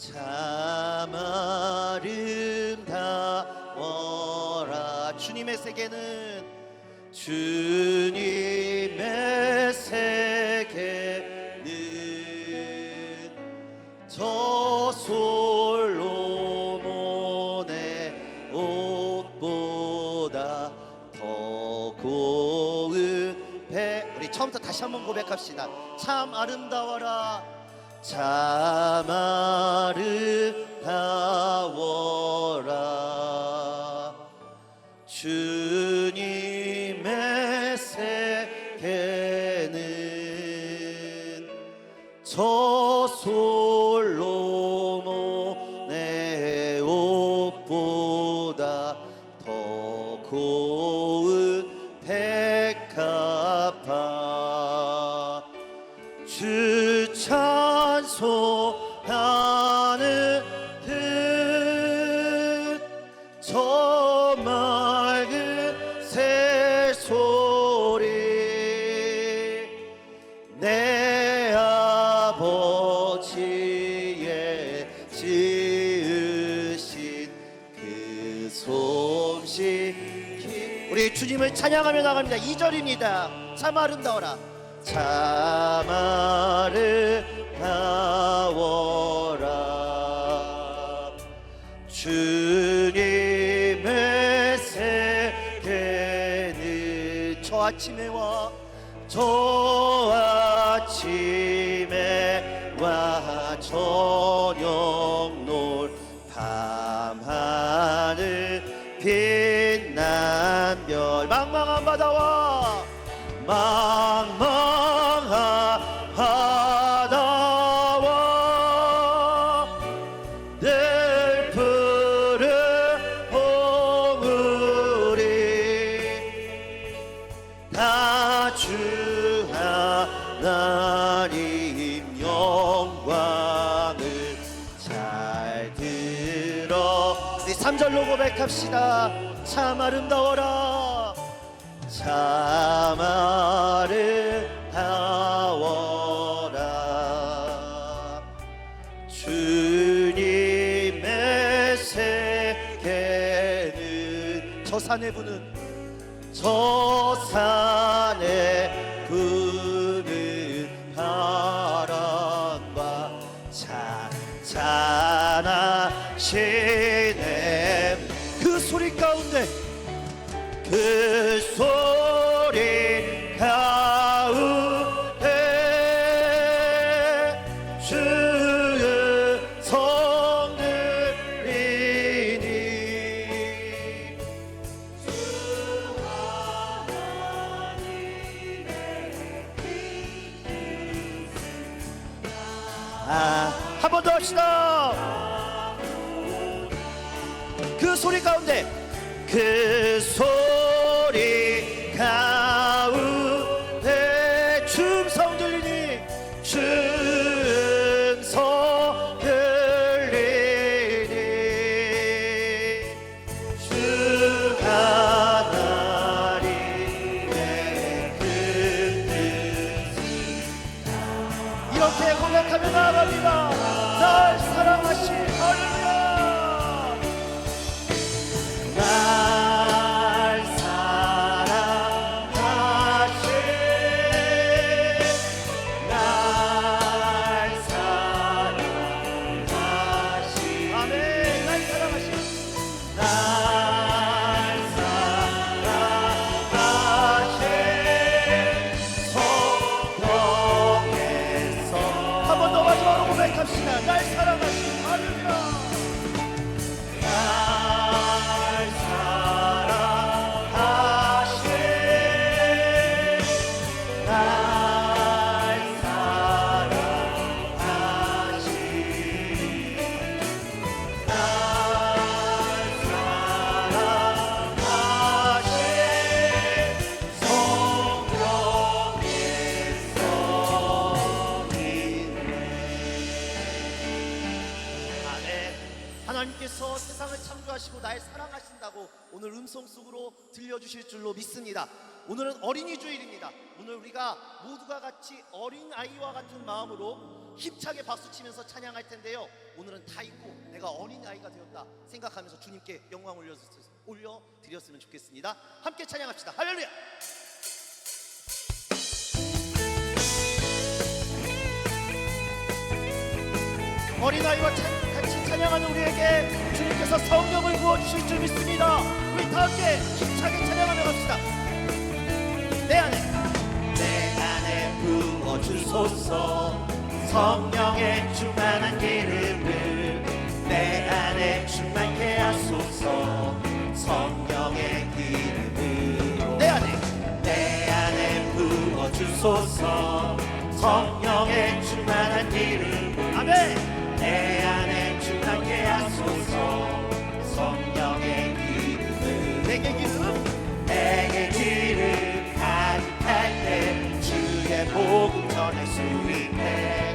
참 아름다워라. 주님의 세계는 주님의 세계는 저 솔로몬의 옷보다 더 배. 우리 처음부터 다시 한번 고백합시다. 참 아름다워라. 참 아름다워라 주님의 세계는 저 솔로몬의 옷보다 더 고운 백합화. 주 찬송 주님을 찬양하며 나갑니다. 2절입니다. 참 아름다워라. 참 아름다워라. 주님의 세계는 저 아침에 와 저 아침에 와 저녁 망망한 바다와. 망망한 바다와. 늘 푸른 봉우리 다주 하나님 영광을 잘 들어. 우리 3절로 고백합시다. 참 아름다워라 참 아름다워라. 주님의 세계는 저 산에 부는 바람과 찬찬하시네. 그 소리 가운데 그 소리 가운데 그 소리 고백합시다. 날 사랑하신 할렐루야 하나님께서 세상을 창조하시고 날 사랑하신다고 오늘 음성 속으로 들려주실 줄로 믿습니다. 오늘은 어린이 주일입니다. 오늘 우리가 모두가 같이 어린 아이와 같은 마음으로 힘차게 박수 치면서 찬양할 텐데요. 오늘은 다 잊고 내가 어린 아이가 되었다 생각하면서 주님께 영광 올려 올려 드렸으면 좋겠습니다. 함께 찬양합시다. 할렐루야. 어린 아이와 찬- 같이 찬양하는 우리에게 주님께서 성령을 부어주실 줄 믿습니다. 우리 다 함께 힘차게 찬양하며 갑시다. 내 안에. 내 안에 부어주소서. 성령의 충만한 기름을 내 안에 충만케 하소서. 성령의 기름으로 내 안에. 내 안에 부어주소서. 성령의 충만한 기름을 아멘. 내 안에 하소서 성령의 기름을 내게 기름 내게 기름 가득할 때 주의 복음 전할 수 있네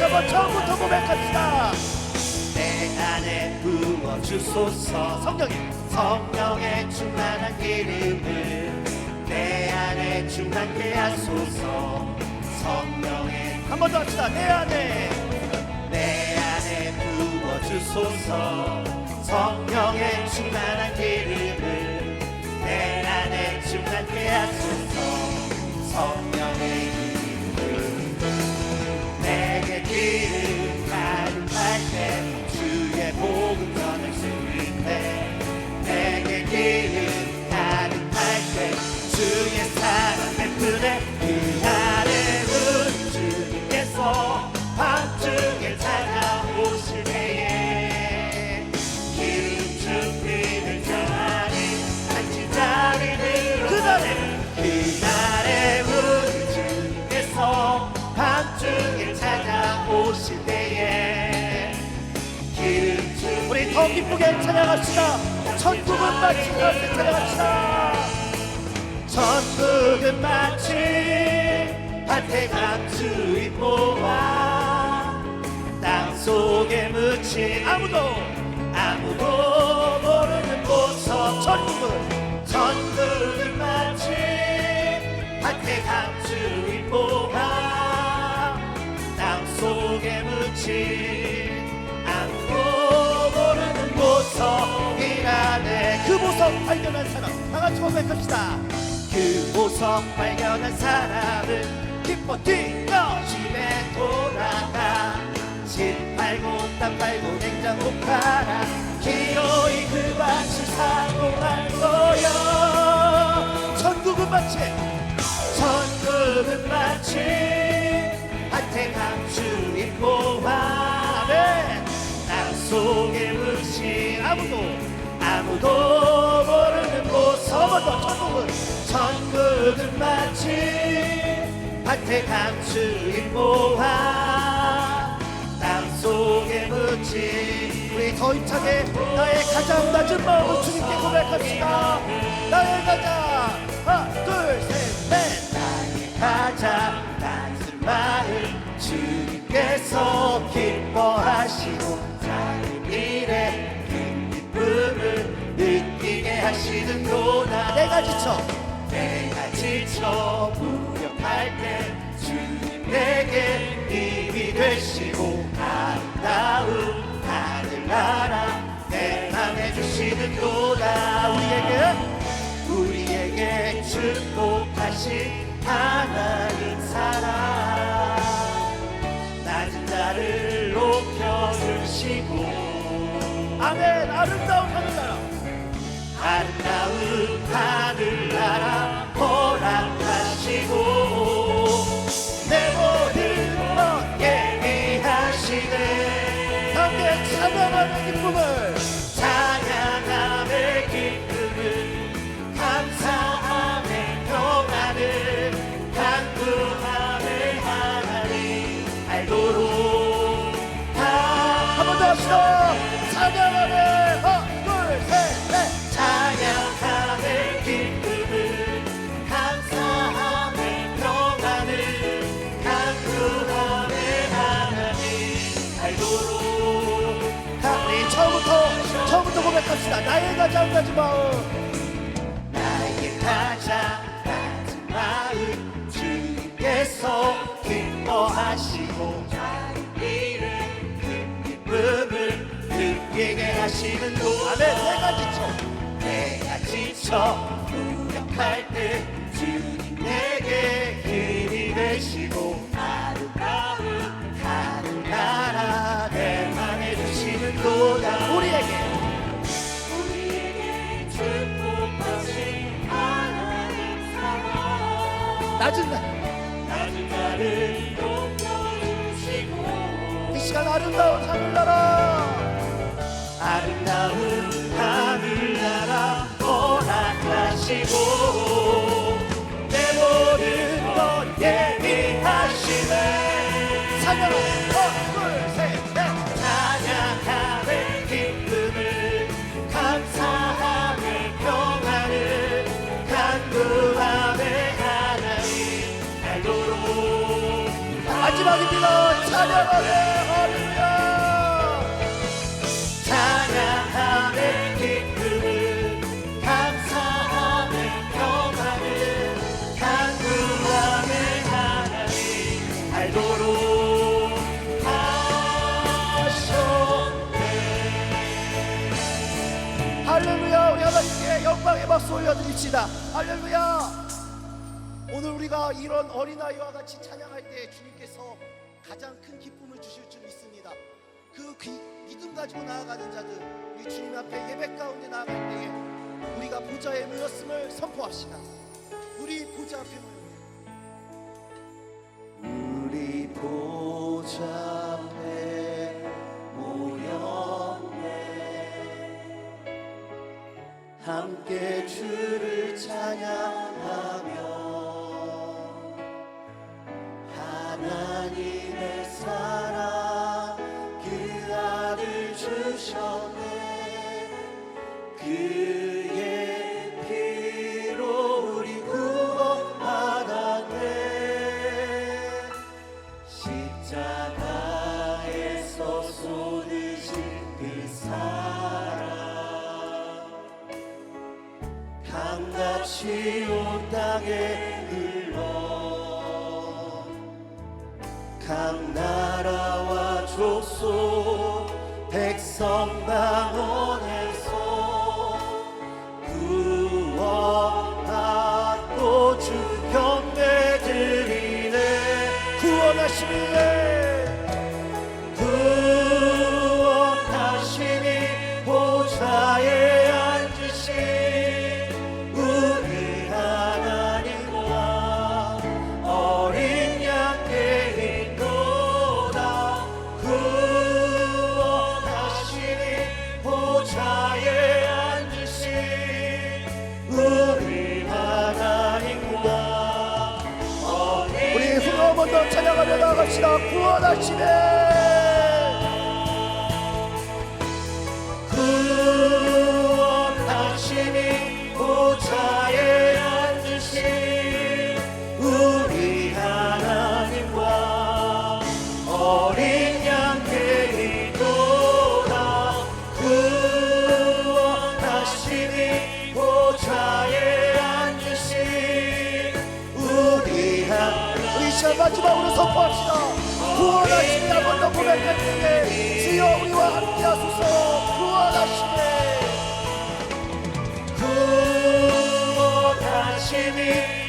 다시 한번 처음부터 고백합시다. 내 안에 부어주소서. 성령의 성령의 충만한 기름을 내 안에 충만케 하소서. 성령의 한 번 더 합시다. 내 안에. 내 안에 부어주소서. 성령의 충만한 기름을 내 안에 충만케 하소서. 성령의 오실 때에 우리 더 기쁘게 찬양합시다. 천국은 마치 그렇게 찬양합시다. 천국은 마치 밭에 감추인 모아 땅 속에 묻힌 아무도 아무도 모르는 곳서 천국은 천국은 마치 밭에 감추인 모아 발견한 사람 다 같이 고백합시다. 그 보석 발견한 사람은 기뻐 뛰어 집에 돌아가. 집 팔고 땅 팔고 냉장고 팔아 기어이 그 밭을 사고할 거야 천국은 마치 천국은 마치 밭에 감추인 모아 땅 속에 묻힌 아무도 아무도 천국은 마치 밭에 감추인 모아 땅 속에 묻힌 우리 더 힘차게 나의 가장 낮은 마음을 주님께 고백합시다. 나의 가장. 하나 둘셋넷. 나의 가장. 낮은 마음 주님께서 기뻐하시고 나의 미래 그 기쁨을 느끼게 하시는구나. 내가 지쳐 지쳐 무력할 때 주님 내게 힘이 되시고 아름다운 하늘나라 내 맘에 주시는구나 우 처음부터 처음부터 고백합시다. 나의 가장 가지 마음. 나의 가장 낮은 마음. 주님께서 기뻐하시고 그 기쁨을 느끼게 하시는 도 아멘. 내가 지쳐. 내가 지쳐 무력할 때 주님 내게 힘이 되시고 낮은 날 낮은 나를 높여주시고 이 시간 아름다운 하늘나라. 아름다운 하늘나라 허락하시고 내 모든 것 예비하시네. 찬양하 할렐루야 우리 하나님께 영광의 박수 올려드립시다. 할렐루야. 오늘 우리가 이런 어린아이와 같이 찬양할 때 주님께서 가장 큰 기쁨을 주실 줄 믿습니다. 그 귀- 믿음 가지고 나아가는 자들, 우리 주님 앞에 예배 가운데 나아갈 때에 우리가 보좌에 모였음을 선포합시다. 더 찬양하며 나갑시다. 구원하시네. 구원하시니 보좌 고백할 때에 주여 우리와 함께 하소서. 구원하시네. 구원하시니